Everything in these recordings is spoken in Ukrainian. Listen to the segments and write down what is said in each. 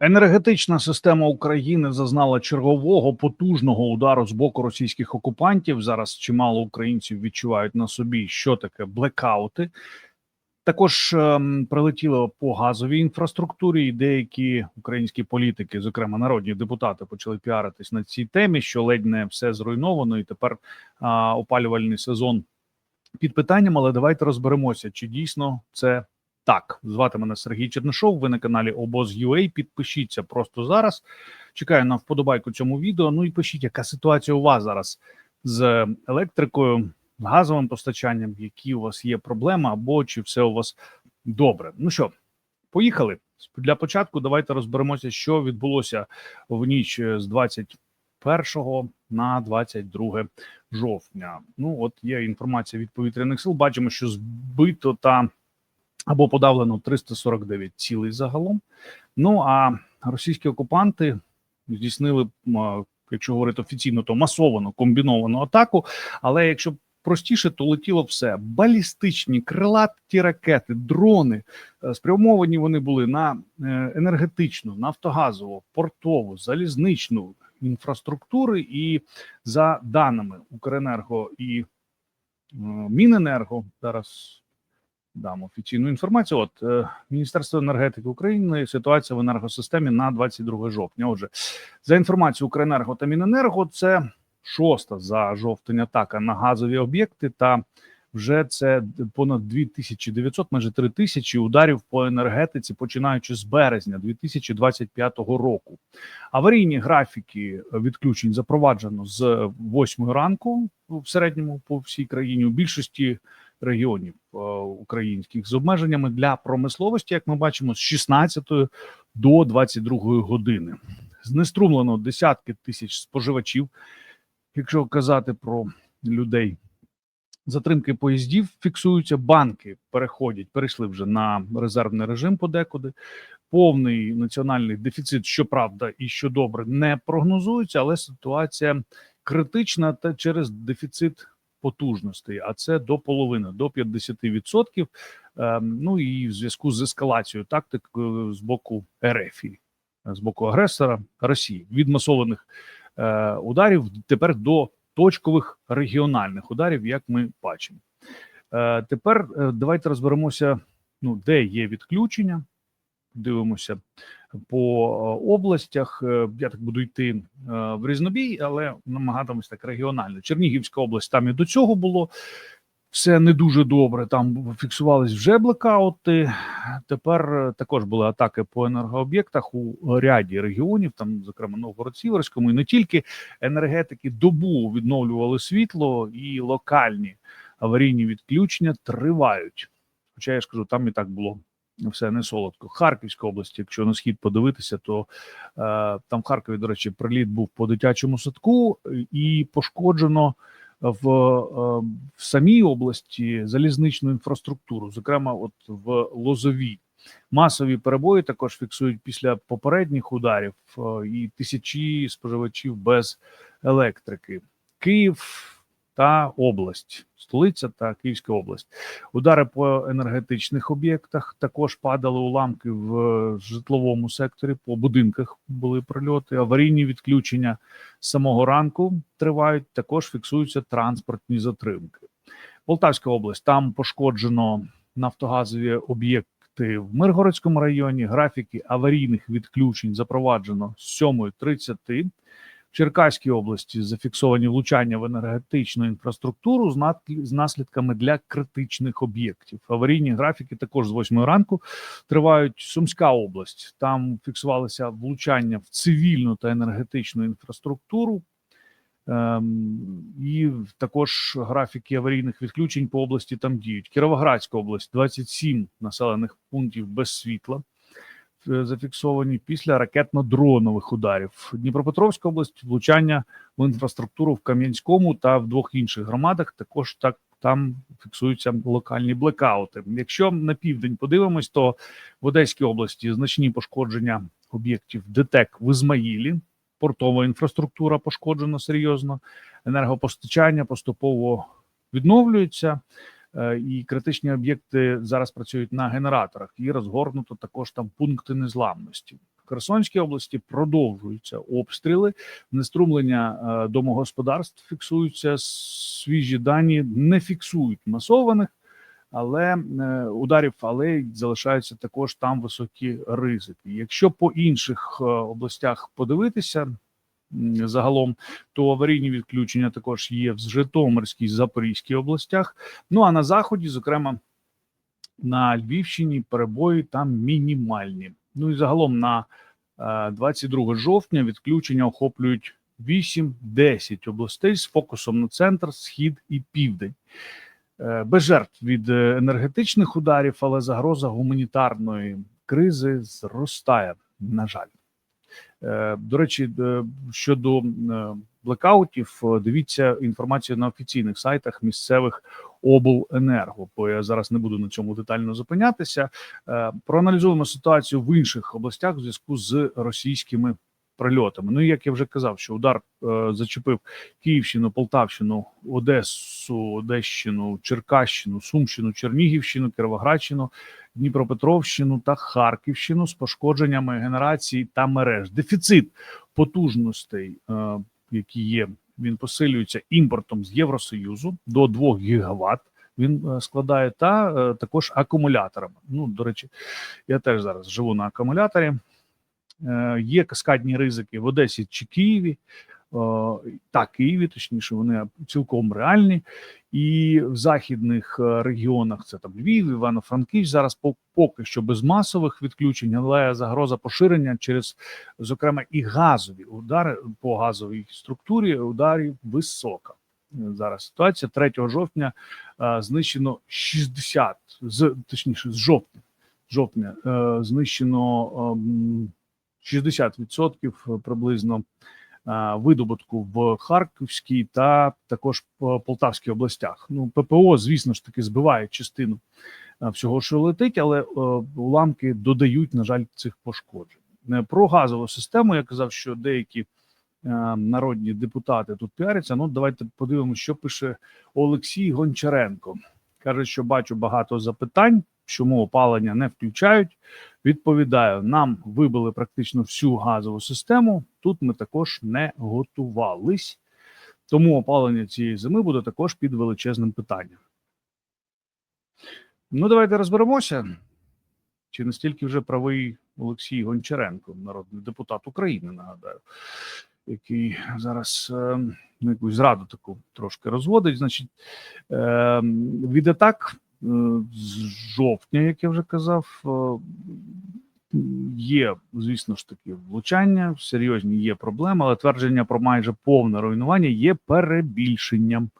Енергетична система України зазнала чергового потужного удару з боку російських окупантів. Зараз чимало українців відчувають на собі, що таке блекаути. Також ем, прилетіло по газовій інфраструктурі, і деякі українські політики, зокрема народні депутати, почали піаритись на цій темі, що ледь не все зруйновано, і тепер а, опалювальний сезон під питанням. Але давайте розберемося, чи дійсно це так. Звати мене Сергій Чернишов. Ви на каналі Обоз.UA. Підпишіться просто зараз. Чекаю на вподобайку цьому відео. Ну і пишіть, яка ситуація у вас зараз з електрикою, газовим постачанням, які у вас є проблеми, або чи все у вас добре. Ну що, поїхали для початку. Давайте розберемося, що відбулося в ніч з 21 на 22 жовтня. Ну от є інформація від повітряних сил. Бачимо, що збито та або подавлено 349 цілей загалом. Ну а російські окупанти здійснили, якщо говорити офіційно, то масовану комбіновану атаку. Але якщо простіше, то летіло все: балістичні, крилаті ракети, дрони. Е, Спрямовані вони були на е, енергетичну, нафтогазову, портову, залізничну інфраструктури. І за даними Укренерго і Міненерго, зараз дам офіційну інформацію. От е, Міністерство енергетики України ситуація в енергосистемі на 22 жовтня. Отже, за інформацією Укренерго та Міненерго, це шоста за жовтень атака на газові об'єкти. Та вже це понад 2900, майже 3000 ударів по енергетиці, починаючи з березня 2025 року. Аварійні графіки відключень запроваджено з 8 ранку в середньому по всій країні. У більшості регіонів е, українських з обмеженнями для промисловості, як ми бачимо, з 16 до 22 години. Знеструмлено десятки тисяч споживачів. Якщо казати про людей, затримки поїздів фіксуються, банки переходять, перейшли вже на резервний режим подекуди. Повний національний дефіцит, щоправда, і що добре, не прогнозується, але ситуація критична та через дефіцит потужностей, а це до половини, до 50%. Ем, Ну і в зв'язку з ескалацією тактикою з боку РФ, з боку агресора Росії від масованих е, ударів тепер до точкових регіональних ударів, як ми бачимо. Е, Тепер е, давайте розберемося, ну де є відключення. Дивимося по е, областях. Е, Я так буду йти е, в різнобій, але намагатимось так регіонально. Чернігівська область там і до цього було все не дуже добре. Там фіксувались вже блекаути. Тепер також були атаки по енергооб'єктах у ряді регіонів, там, зокрема, Новгород-Сіверському, і не тільки енергетики добу відновлювали світло і локальні аварійні відключення тривають. Хоча я ж кажу, там і так було все не солодко. Харківська область, якщо на схід подивитися, то е, там в Харкові, до речі, приліт був по дитячому садку, і пошкоджено в, е, в самій області залізничну інфраструктуру, зокрема, от в Лозовій. Масові перебої також фіксують після попередніх ударів е, і тисячі споживачів без електрики. Київ та область, столиця та Київська область. Удари по енергетичних об'єктах також падали уламки в житловому секторі. По будинках були прильоти. Аварійні відключення з самого ранку тривають. Також фіксуються транспортні затримки. Полтавська область там пошкоджено нафтогазові об'єкти в Миргородському районі. Графіки аварійних відключень запроваджено з 7.30. В Черкаській області зафіксовані влучання в енергетичну інфраструктуру з наслідками для критичних об'єктів. Аварійні графіки також з 8 ранку тривають. Сумська область там фіксувалися влучання в цивільну та енергетичну інфраструктуру. Ем, і також графіки аварійних відключень по області там діють. Кіровоградська область 27 населених пунктів без світла зафіксовані після ракетно-дронових ударів. Дніпропетровська область влучання в інфраструктуру в Кам'янському та в двох інших громадах. Також так там фіксуються локальні блекаути. Якщо на південь подивимось, то в Одеській області значні пошкодження об'єктів ДТЕК в Ізмаїлі. Портова інфраструктура пошкоджена серйозно, енергопостачання поступово відновлюється, е, і критичні об'єкти зараз працюють на генераторах. І розгорнуто також там пункти незламності. В Херсонській області продовжуються обстріли, неструмлення е, домогосподарств фіксуються. Свіжі дані не фіксують масованих, але е, ударів, але залишаються також там високі ризики. Якщо по інших е, областях подивитися. Загалом, то аварійні відключення також є в Житомирській Запорізькій областях. Ну а на заході, зокрема, на Львівщині перебої там мінімальні. Ну і загалом на е, 22 жовтня відключення охоплюють 8-10 областей з фокусом на центр, схід і південь. Е, Без жертв від е, енергетичних ударів, але загроза гуманітарної кризи зростає. На жаль, Е, до речі, е, щодо е, блекаутів, е, дивіться інформацію на офіційних сайтах місцевих обленерго. Бо я зараз не буду на цьому детально зупинятися. Е, Проаналізуємо ситуацію в інших областях в зв'язку з російськими прильотами. Ну як я вже казав, що удар е, зачепив Київщину, Полтавщину, Одесу, Одещину, Черкащину, Сумщину, Чернігівщину, Кіровоградщину, Дніпропетровщину та Харківщину з пошкодженнями генерації та мереж. Дефіцит потужностей, е, які є, він посилюється імпортом з Євросоюзу до 2 гігаватт. Він е, складає та е, також акумуляторами. Ну, до речі, я теж зараз живу на акумуляторі. Е, Є каскадні ризики в Одесі чи Києві. Е, Та Києві, точніше, вони цілком реальні. І в західних е, регіонах це там Львів, Івано-Франківськ. Зараз поки що без масових відключень, але загроза поширення через, зокрема, і газові удари по газовій структурі ударів висока. Зараз ситуація 3 жовтня знищено 60, з точніше, з жовтня. Жовтня знищено ем, 60% приблизно е, видобутку в Харківській та також по Полтавській областях. Ну, ППО, звісно ж таки, збиває частину е, всього, що летить, але е, уламки додають, на жаль, цих пошкоджень. Е, Про газову систему я казав, що деякі е, народні депутати тут піаряться. Ну, давайте подивимося, що пише Олексій Гончаренко. Каже, що бачу багато запитань, чому опалення не включають. Відповідаю, нам вибили практично всю газову систему. Тут ми також не готувались. Тому опалення цієї зими буде також під величезним питанням. Ну, давайте розберемося. Чи настільки вже правий Олексій Гончаренко, народний депутат України, нагадаю, який зараз е, якусь зраду таку трошки розводить. Значить, е, від атак з жовтня, як я вже казав, е, є, звісно ж таки, влучання, серйозні є проблеми, але твердження про майже повне руйнування є перебільшенням.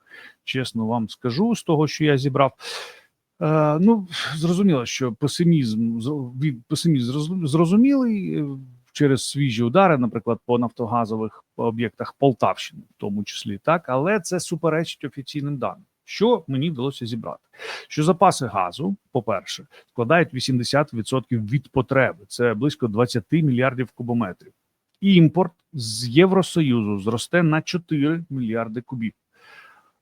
Чесно вам скажу, з того, що я зібрав. Е, ну, зрозуміло, що песимізм песимізм зрозумілий е, через свіжі удари, наприклад, по нафтогазових об'єктах Полтавщини, в тому числі, так, але це суперечить офіційним даним. Що мені вдалося зібрати? Що запаси газу, по-перше, складають 80% від потреби, це близько 20 мільярдів кубометрів. Імпорт з Євросоюзу зросте на 4 мільярди кубів.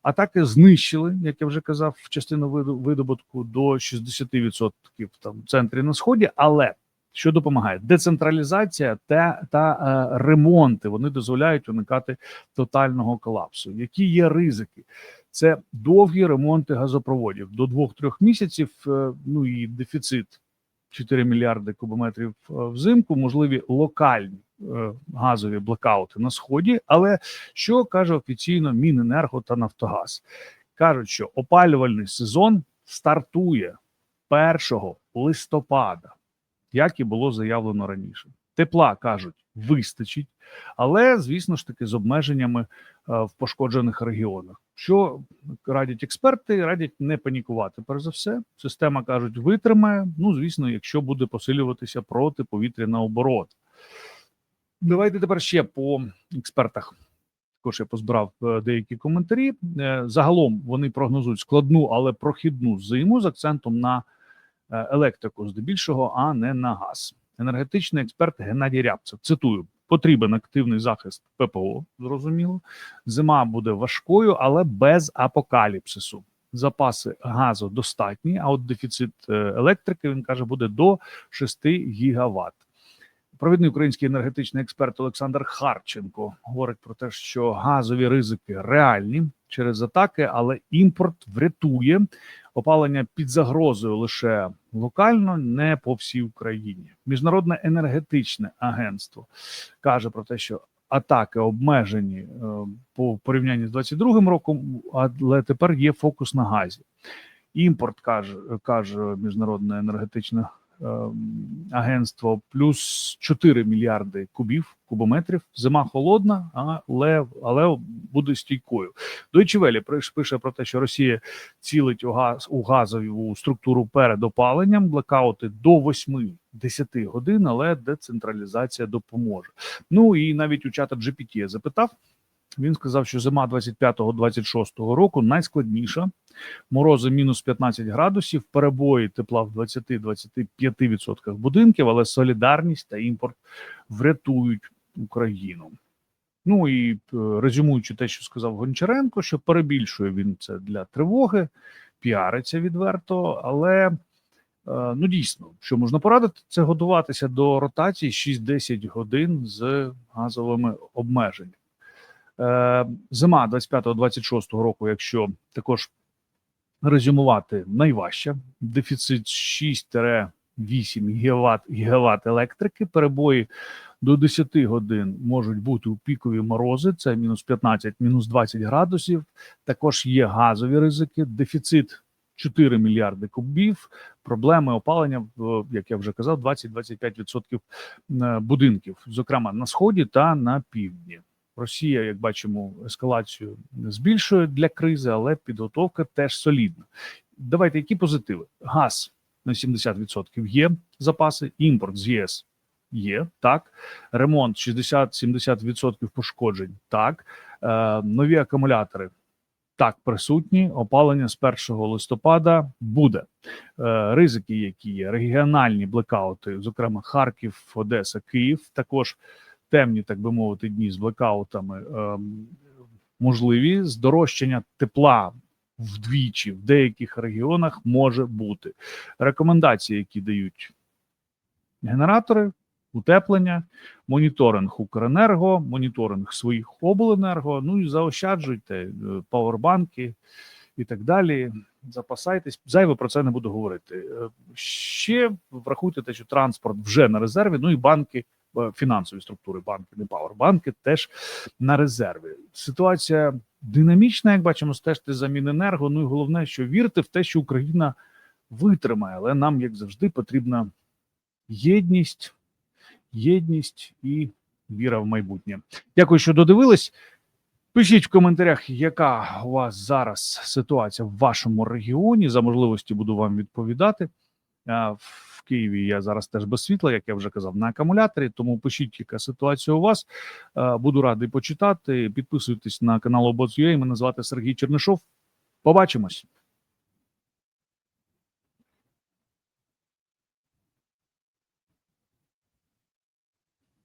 Атаки знищили, як я вже казав, частину видобутку до 60% там в центрі на сході. Але що допомагає? Децентралізація та, та е, ремонти вони дозволяють уникати тотального колапсу. Які є ризики? Це довгі ремонти газопроводів до 2-3 місяців. е, Ну і дефіцит 4 мільярди кубометрів е, взимку, можливі локальні е, газові блекаути на сході. Але що каже офіційно Міненерго та Нафтогаз? Кажуть, що опалювальний сезон стартує 1 листопада, як і було заявлено раніше. Тепла кажуть, вистачить, але звісно ж таки з обмеженнями е, в пошкоджених регіонах. Що радять експерти? Радять не панікувати. Перш за все, система кажуть, витримає. Ну, звісно, якщо буде посилюватися протиповітряна оборона. Давайте тепер ще по експертах. Також я позбирав е, деякі коментарі. Е, Загалом вони прогнозують складну, але прохідну зиму з акцентом на електрику, здебільшого, а не на газ. Енергетичний експерт Геннадій Рябцев. Цитую: потрібен активний захист ППО. Зрозуміло, зима буде важкою, але без апокаліпсису. Запаси газу достатні, а от дефіцит е, електрики він каже буде до 6 гігаватт. Провідний український енергетичний експерт Олександр Харченко говорить про те, що газові ризики реальні через атаки, але імпорт врятує опалення під загрозою лише локально, не по всій Україні. Міжнародне енергетичне агентство каже про те, що атаки обмежені е, по порівнянні з 22 роком, але тепер є фокус на газі. Імпорт каже, каже міжнародне енергетичне е, агентство, плюс 4 мільярди кубів, кубометрів. Зима холодна, але, але буде стійкою. Deutsche Welle пише про те, що Росія цілить у газ у газову структуру перед опаленням, блекаути до 8-10 годин, але децентралізація допоможе. Ну і навіть у чата GPT я запитав. Він сказав, що зима 25-26 року найскладніша. Морози мінус 15 градусів, перебої тепла в 20-25% будинків, але солідарність та імпорт врятують Україну. Ну і е, резюмуючи те, що сказав Гончаренко, що перебільшує він це для тривоги, піариться відверто, але. е, Ну, дійсно, що можна порадити, це готуватися до ротації 6-10 годин з газовими обмеженнями. Е, Зима 25-26 року, якщо також резюмувати, найважча. Дефіцит 6-8 гігават, гігават електрики, перебої до 10 годин можуть бути у пікові морози, це мінус 15, мінус 20 градусів. Також є газові ризики, дефіцит 4 мільярди кубів, проблеми опалення, як я вже казав, 20-25% е, будинків, зокрема на сході та на півдні. Росія, як бачимо, ескалацію збільшує для кризи, але підготовка теж солідна. Давайте які позитиви? Газ на 70% є запаси, імпорт з ЄС є так. Ремонт 60-70% пошкоджень. Так, е, нові акумулятори. Так, присутні опалення з 1 листопада буде е, ризики, які є регіональні блекаути, зокрема Харків, Одеса, Київ. Також темні, так би мовити, дні з блекаутами е, можливі. Здорожчання тепла вдвічі в деяких регіонах може бути. Рекомендації, які дають генератори, утеплення, моніторинг Укренерго, моніторинг своїх обленерго. Ну і заощаджуйте е, павербанки і так далі. Запасайтесь, зайве про це не буду говорити. Е, Ще врахуйте те, що транспорт вже на резерві. Ну і банки, фінансові структури, банки, не павербанки, теж на резерві. Ситуація динамічна, як бачимо, стежте за Міненерго. Ну і головне, що вірте в те, що Україна витримає, але нам, як завжди, потрібна єдність, єдність і віра в майбутнє. Дякую, що додивились. Пишіть в коментарях, яка у вас зараз ситуація в вашому регіоні. За можливості буду вам відповідати. В Києві я зараз теж без світла, як я вже казав, на акумуляторі. Тому пишіть, яка ситуація у вас. Буду радий почитати. Підписуйтесь на канал Обоз.ua. Мене звати Сергій Чернишов. Побачимось.